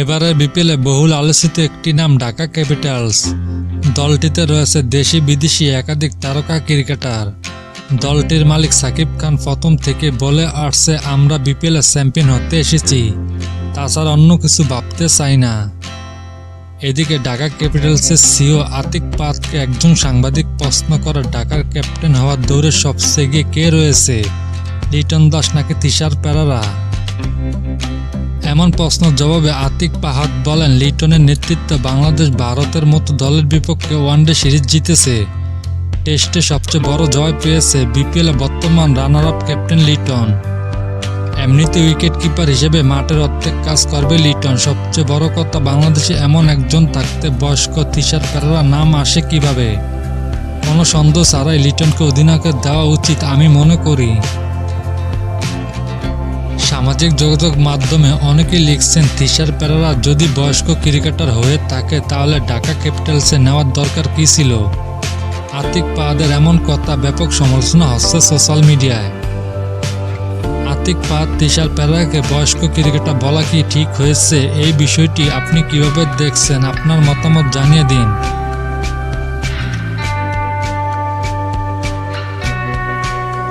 এবারে বিপিএলে বহুল আলোচিত একটি নাম ঢাকা ক্যাপিটালস। দলটিতে রয়েছে দেশি বিদেশি একাধিক তারকা ক্রিকেটার। দলটির মালিক সাকিব খান প্রথম থেকে বলে আসছে, আমরা বিপিএলে চ্যাম্পিয়ন হতে এসেছি। তাছাড়া অন্য কিছু ভাবতে চাই না। এদিকে ঢাকা ক্যাপিটালসের সিও আতিক পাতকে একজন সাংবাদিক প্রশ্ন করে, ঢাকার ক্যাপ্টেন হওয়ার দৌড়ে সবচেয়ে এগিয়ে কে রয়েছে? লিটন দাস নাকি তিশার প্যারারা এমন প্রশ্নের জবাবে আতিক পাহাদ বলেন, লিটনের নেতৃত্বে বাংলাদেশ ভারতের মতো দলের বিপক্ষে ওয়ানডে সিরিজ জিতেছে। টেস্টে সবচেয়ে বড় জয় পেয়েছে বিপিএল বর্তমান রানার আপ ক্যাপ্টেন লিটন। এমনিতে উইকেট কিপার হিসেবে মাঠের অর্ধেক কাজ করবে লিটন। সবচেয়ে বড় কথা, বাংলাদেশে এমন একজন থাকতে বয়স্ক তিশার প্যারারা নাম আসে কীভাবে? কোনো সন্দেহ ছাড়াই লিটনকে অধিনায়কের দেওয়া উচিত, আমি মনে করি। সামাজিক যোগাযোগ মাধ্যমে অনেকেই লিখছেন, তিশার প্যারারা যদি বয়স্ক ক্রিকেটার হয়ে থাকে, তাহলে ঢাকা ক্যাপিটালসে নেওয়ার দরকার কি ছিল? আতিক পাহাদের এমন কথা ব্যাপক সমালোচনা হচ্ছে সোশ্যাল মিডিয়ায়। আতিক পাহাদ, তিশার প্যারাকে বয়স্ক ক্রিকেটার বলা কি ঠিক হয়েছে? এই বিষয়টি আপনি কীভাবে দেখছেন? আপনার মতামত জানিয়ে দিন।